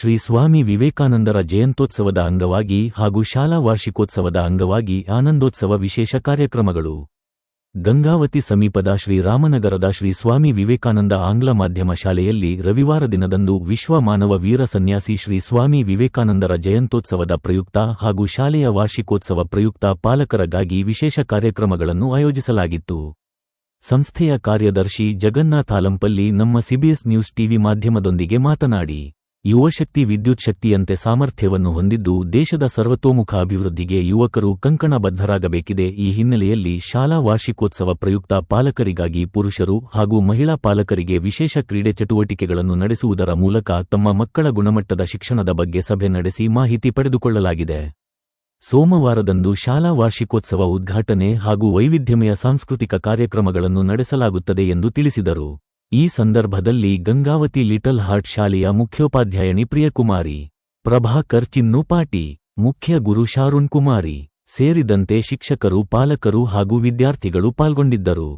ಶ್ರೀ ಸ್ವಾಮಿ ವಿವೇಕಾನಂದರ ಜಯಂತೋತ್ಸವದ ಅಂಗವಾಗಿ ಹಾಗೂ ಶಾಲಾ ವಾರ್ಷಿಕೋತ್ಸವದ ಅಂಗವಾಗಿ ಆನಂದೋತ್ಸವ ವಿಶೇಷ ಕಾರ್ಯಕ್ರಮಗಳು. ಗಂಗಾವತಿ ಸಮೀಪದ ಶ್ರೀರಾಮನಗರದ ಶ್ರೀ ಸ್ವಾಮಿ ವಿವೇಕಾನಂದ ಆಂಗ್ಲ ಮಾಧ್ಯಮ ಶಾಲೆಯಲ್ಲಿ ರವಿವಾರ ದಿನದಂದು ವಿಶ್ವ ಮಾನವ ವೀರ ಸನ್ಯಾಸಿ ಶ್ರೀ ಸ್ವಾಮಿ ವಿವೇಕಾನಂದರ ಜಯಂತೋತ್ಸವದ ಪ್ರಯುಕ್ತ ಹಾಗೂ ಶಾಲೆಯ ವಾರ್ಷಿಕೋತ್ಸವ ಪ್ರಯುಕ್ತ ಪಾಲಕರಗಾಗಿ ವಿಶೇಷ ಕಾರ್ಯಕ್ರಮಗಳನ್ನು ಆಯೋಜಿಸಲಾಗಿತ್ತು. ಸಂಸ್ಥೆಯ ಕಾರ್ಯದರ್ಶಿ ಜಗನ್ನಾಥ್ ಆಲಂಪಲ್ಲಿ ನಮ್ಮ ಸಿಬಿಎಸ್ ನ್ಯೂಸ್ ಟಿವಿ ಮಾಧ್ಯಮದೊಂದಿಗೆ ಮಾತನಾಡಿ. ಯುವಶಕ್ತಿ ವಿದ್ಯುತ್ ಶಕ್ತಿಯಂತೆ ಸಾಮರ್ಥ್ಯವನ್ನು ಹೊಂದಿದ್ದು ದೇಶದ ಸರ್ವತೋಮುಖ ಅಭಿವೃದ್ಧಿಗೆ ಯುವಕರು ಕಂಕಣಬದ್ಧರಾಗಬೇಕಿದೆ. ಈ ಹಿನ್ನೆಲೆಯಲ್ಲಿ ಶಾಲಾ ವಾರ್ಷಿಕೋತ್ಸವ ಪ್ರಯುಕ್ತ ಪಾಲಕರಿಗಾಗಿ ಪುರುಷರು ಹಾಗೂ ಮಹಿಳಾ ಪಾಲಕರಿಗೆ ವಿಶೇಷ ಕ್ರೀಡೆ ಚಟುವಟಿಕೆಗಳನ್ನು ನಡೆಸುವುದರ ಮೂಲಕ ತಮ್ಮ ಮಕ್ಕಳ ಗುಣಮಟ್ಟದ ಶಿಕ್ಷಣದ ಬಗ್ಗೆ ಸಭೆ ನಡೆಸಿ ಮಾಹಿತಿ ಪಡೆದುಕೊಳ್ಳಲಾಗಿದೆ. ಸೋಮವಾರದಂದು ಶಾಲಾ ವಾರ್ಷಿಕೋತ್ಸವ ಉದ್ಘಾಟನೆ ಹಾಗೂ ವೈವಿಧ್ಯಮಯ ಸಾಂಸ್ಕೃತಿಕ ಕಾರ್ಯಕ್ರಮಗಳನ್ನು ನಡೆಸಲಾಗುತ್ತದೆ ಎಂದು ತಿಳಿಸಿದರು. ಈ ಸಂದರ್ಭದಲ್ಲಿ ಗಂಗಾವತಿ ಲಿಟಲ್ ಹಾರ್ಟ್ ಶಾಲೆಯ ಮುಖ್ಯೋಪಾಧ್ಯಾಯಣಿ ಪ್ರಿಯಕುಮಾರಿ, ಪ್ರಭಾಕರ್ ಚಿನ್ನು ಪಾಟಿ ಮುಖ್ಯ ಗುರು ಶಾರುಣ್ ಕುಮಾರಿ ಸೇರಿದಂತೆ ಶಿಕ್ಷಕರು, ಪಾಲಕರು ಹಾಗೂ ವಿದ್ಯಾರ್ಥಿಗಳು ಪಾಲ್ಗೊಂಡಿದ್ದರು.